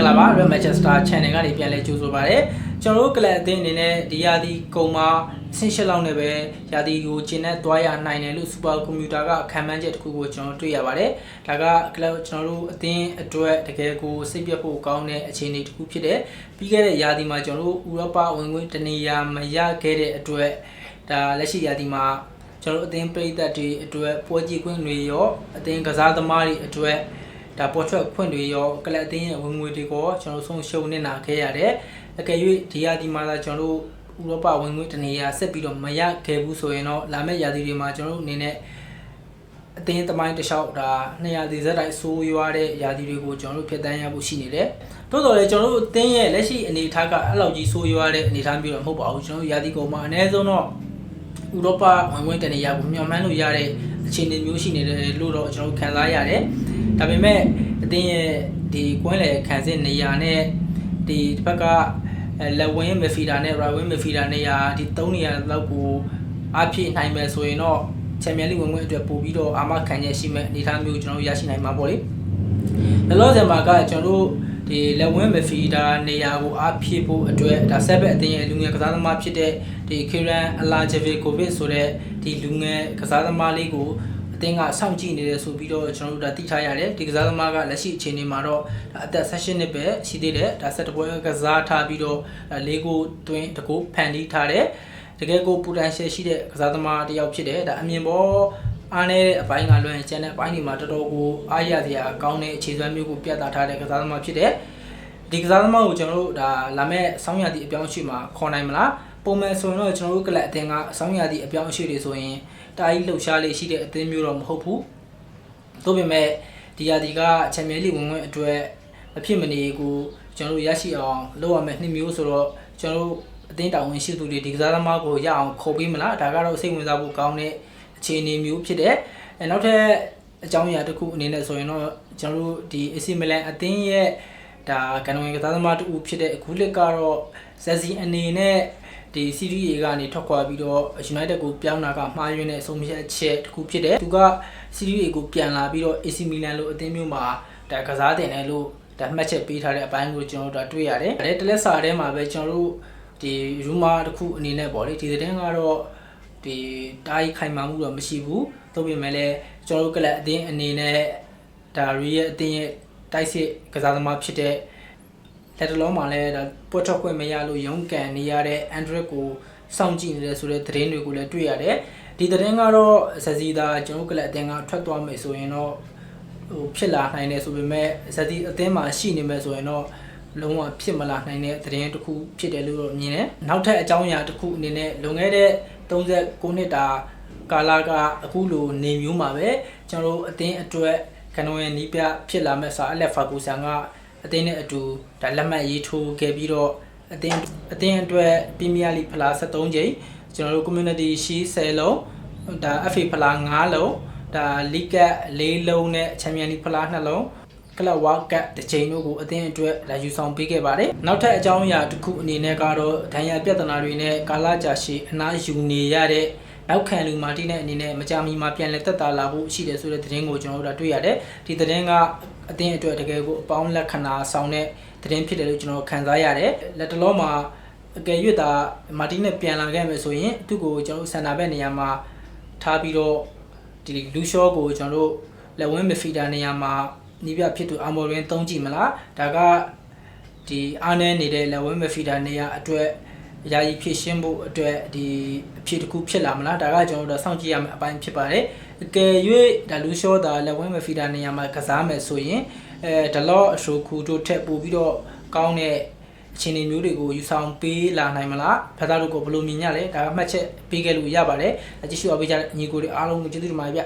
္ဂလာပါ Red Manchester Channel ကနေပြန်လဲကြိုဆိုပါရစေကျွန်တော်တို့ကလပ်အသင်းအနေနဲ့ဒီရာသီကုံမှာဆင်းရှစ်လောက်နဲ့ပဲရာသီကိုကျင်းနဲ့တွားရနိုင်တယ်လို့စူပါကွန်ပျူတာကခံမှန်းချက်တစ်ခုကိုကျွန်တော်တွေ့ရပါတယ်ဒါကကလပ်ကျွန်တော်တို့အသင်းအတွက်တကယ်ကိုစိတ်ပြတ်ဖို့ကောင်းတဲ့အခြေအနေတစ်ခုဖြစ်တယ်ပြီးခဲ့တဲ့ရာသီမှာကျွန်တော်တို့ဥရောပဝင်ခွင့်တနေရာမရခဲ့တဲ့အတွက်ဒါလက်ရှိရာသီမှာကျွန်တော်တို့အသင်းပြည်သက်တွေအတွက်ပွဲကြည့်ခွင့်တွေရောအသင်းကစားသမားတွေအတွက် ဒါပေါ်ထွက်ခွင့်တွေရောကလပ်အသင်းရဲ့ဝင်ငွေတွေကိုကျွန်တော်ဆုံးရှုံးနေတာခဲ့ရတယ်။အကယ်၍ဒီရာသီမှာသာကျွန်တော်တို့ဥရောပဝင်ငွေတနေရာဆက်ပြီးတော့မရခဲ့ဘူးဆိုရင်တော့လာမယ့်ရာသီတွေမှာကျွန်တော်တို့အနေနဲ့အသင်းသမိုင်းတစ်လျှောက်ဒါ200ဒီဇက်တိုင်းဆိုးရွားတဲ့ရာသီတွေကိုကျွန်တော်တို့ဖျက်ဆီးရဖို့ရှိနေတယ်။သို့တော်လည်းကျွန်တော်တို့အသင်းရဲ့လက်ရှိအနေအထားကအဲ့လောက်ကြီးဆိုးရွားတဲ့အနေအထားမျိုးတော့မဟုတ်ပါဘူး။ကျွန်တော်တို့ရာသီကုန်မှာအနည်းဆုံးတော့ဥရောပဝင်ဝင်တနေရာကိုမျှော်မှန်းလို့ရတဲ့အခြေအနေမျိုးရှိနေတယ်လို့တော့ကျွန်တော်တို့ခံစားရတယ်။ ဒါပေမဲ့အသင်းရဲ့ဒီကွင်းလေခံစစ်နေရာနဲ့ဒီတစ်ဖက်ကအဲလက်ဝင်းမီဖီတာနဲ့ရိုက်ဝင်းမီဖီတာနေရာဒီ၃နေရာလောက်ကိုအပြည့်နိုင်မယ်ဆိုရင်တော့ချန်ပီယံလိဝင်ဝင်အတွက်ပို့ပြီးတော့အာမခံချက်ရှိမဲ့အနေအထားမျိုးကျွန်တော်တို့ရရှိနိုင်မှာပေါ့လေ။လောလောဆယ်မှာကကျွန်တော်တို့ဒီလက်ဝင်းမီဖီတာနေရာကိုအပြည့်ဖို့အတွက်ဒါဆက်ဘက်အသင်းရဲ့လူငယ်ကစားသမားဖြစ်တဲ့ဒီခေရန်အလာဂျဗေကိုဗစ်ဆိုတဲ့ဒီလူငယ်ကစားသမားလေးကို အသင်းကစောင့်ကြည့်နေတယ်ဆိုပြီးတော့ကျွန်တော်တို့ဒါသိထားရတယ်ဒီကစားသမားကလက်ရှိအခြေအနေမှာတော့ဒါအသက်16နှစ်ပဲရှိသေးတယ်ဒါဆက်တပွဲကစားထားပြီးတော့ဒါလေးကိုတွင်းတကူဖန်တီးထားတယ်တကယ်ကို potential ရှိတဲ့ကစားသမားတစ်ယောက်ဖြစ်တယ်ဒါအမြင်ပေါ်အားနေတဲ့အပိုင်းကလွှဲရင်ကျန်တဲ့အပိုင်းတွေမှာတော်တော်ကိုအားရစရာကောင်းတဲ့အခြေစွမ်းမျိုးကိုပြသထားတဲ့ကစားသမားဖြစ်တယ်ဒီကစားသမားကိုကျွန်တော်တို့ဒါလာမဲ့ဆောင်းရသည့်အပြောင်းအရွှေ့မှာခေါ်နိုင်မလားပုံမှန်ဆိုရင်တော့ကျွန်တော်တို့ကလပ်အသင်းကဆောင်းရသည့်အပြောင်းအရွှေ့တွေဆိုရင် တာကြီးလှုပ်ရှားလေးရှိတဲ့အသင်းမျိုးတော့မဟုတ်ဘူး။သို့ပေမဲ့ဒီယာဒီကချန်ပီယံလိဝင်ဝင်အတွက်မဖြစ်မနေကိုကျွန်တော်တို့ရရှိအောင်လုပ်ရမယ့်နှစ်မျိုးဆိုတော့ကျွန်တော်တို့အသင်းတာဝန်ရှိသူတွေဒီကစားသမားကိုရအောင်ခေါ်ပေးမလားဒါကတော့စိတ်ဝင်စားဖို့ကောင်းတဲ့အခြေအနေမျိုးဖြစ်တယ်။အဲနောက်ထပ်အကြောင်းအရာတစ်ခုအနေနဲ့ဆိုရင်တော့ကျွန်တော်တို့ဒီ AC Milan အသင်းရဲ့ဒါကန်ဝင်ကစားသမားတူဖြစ်တဲ့အခုလက်ကတော့ဇက်စီအနေနဲ့ ဒီ Serie A ကနေထွက်ခွာပြီးတော့ United ကိုပြောင်းတာကမှားယွင်းတဲ့အဆုံးဖြတ်ချက်တစ်ခုဖြစ်တယ်။သူက Serie A ကိုပြန်လာပြီးတော့ AC Milan လိုအသင်းမျိုးမှာဒါကစားတင်တယ်လို့ဒါမှတ်ချက်ပေးထားတဲ့အပိုင်းကိုကျွန်တော်တို့တွေ့ရတယ်။ဒါတလက်စာထဲမှာပဲကျွန်တော်တို့ဒီ rumor တစ်ခုအနေနဲ့ပေါ့လေဒီသတင်းကတော့ဒီတားခိုင်မာမှုတော့မရှိဘူး။သို့ပေမဲ့လည်းကျွန်တော်တို့ကလပ်အသင်းအနေနဲ့ဒါရီရဲ့အသင်းရဲ့တိုက်စစ်ကစားသမားဖြစ်တဲ့ လက်တလုံးမှာလည်းဒါပွက်ထွက်ခွင့်မရလို့ရုန်းကန်နေရတဲ့ Android ကိုစောင့်ကြည့်နေတယ်ဆိုတဲ့သတင်းတွေကိုလည်းတွေ့ရတယ်ဒီသတင်းကတော့ဇက်စီသာကျွန်တော်ကလည်းအတင်းကထွက်သွားမယ်ဆိုရင်တော့ဟိုဖြစ်လာနိုင်တယ်ဆိုပေမဲ့ဇက်စီအတင်းမှာရှိနေမယ်ဆိုရင်တော့လုံးဝဖြစ်မလာနိုင်တဲ့သတင်းတစ်ခုဖြစ်တယ်လို့တော့မြင်တယ်နောက်ထပ်အကြောင်းအရာတစ်ခုအနေနဲ့လွန်ခဲ့တဲ့39နှစ်တာကာလာကအခုလိုနေမျိုးမှာပဲကျွန်တော်တို့အတင်းအတွက်ကန်နိုရဲ့နီးပြဖြစ်လာမဲ့စာအလက်ဖာကူဆန်က အသင်းနဲ့အတူဒါလက်မှတ်ရေးထိုးခဲ့ပြီးတော့အသင်းအသင်းအတွက်ပရီးမီးယားလိဖလား73ကြိမ်ကျွန်တော်တို့ community shield 10လုံးဒါ FA ဖလား9လုံးဒါ league cup 4လုံးနဲ့ champion league ဖလား2လုံးကလပ်ဝါကတ်တစ်ချိန်တို့ကိုအသင်းအတွက်လာယူဆောင်ပေးခဲ့ပါတယ်။နောက်ထပ်အကြောင်းအရာတစ်ခုအနေနဲ့ကတော့ဒဏ်ရာပြဿနာတွေနဲ့ကာလကြာရှည်အနားယူနေရတဲ့နောက်ခံလူမာတီနဲ့အနေနဲ့မကြာမီမှာပြန်လည်တက်တာလာဖို့ရှိတယ်ဆိုတဲ့သတင်းကိုကျွန်တော်တို့တွေ့ရတယ်။ဒီသတင်းက အသင်းအတွက်တကယ်ကိုအပေါင်းလက္ခဏာဆောင်တဲ့သတင်းဖြစ်တယ်လို့ကျွန်တော်ခံစားရတယ်။လက်တလုံးမှာအကယ်၍သာမာတီနဲ့ပြန်လာခဲ့မယ်ဆိုရင်သူ့ကိုကျွန်တော်တို့စန်တာဘက်နေရာမှာထားပြီးတော့ဒီလူရှော့ကိုကျွန်တော်တို့လက်ဝင်းမီဖီတာနေရာမှာနီးပြဖြစ်သူအာမော်ရင်းသုံးကြည့်မလားဒါကဒီအားနည်းနေတဲ့လက်ဝင်းမီဖီတာနေရာအတွက် ယာယီဖြစ်ရှင်းဖို့အတွက်ဒီအဖြစ်တစ်ခုဖြစ်လာမလားဒါကကျွန်တော်တို့စောင့်ကြည့်ရမယ့်အပိုင်းဖြစ်ပါတယ်အကယ်၍ဒါလူရှော့တာလက်ဝင်းမီဖီတာနေရာမှာကစားမယ်ဆိုရင်အဲဒလော့အရှိုခုတို့ထက်ပို့ပြီးတော့ကောင်းတဲ့အခြေအနေမျိုးတွေကိုယူဆောင်ပေးလာနိုင်မလားဖသာတို့ကိုဘယ်လိုမြင်ကြလဲဒါကမှတ်ချက်ပေးခဲ့လို့ရပါတယ်ကြည့်ရှုအားပေးကြတဲ့ညီကိုတွေအားလုံးကိုကျေးဇူးတင်ပါတယ်ဗျ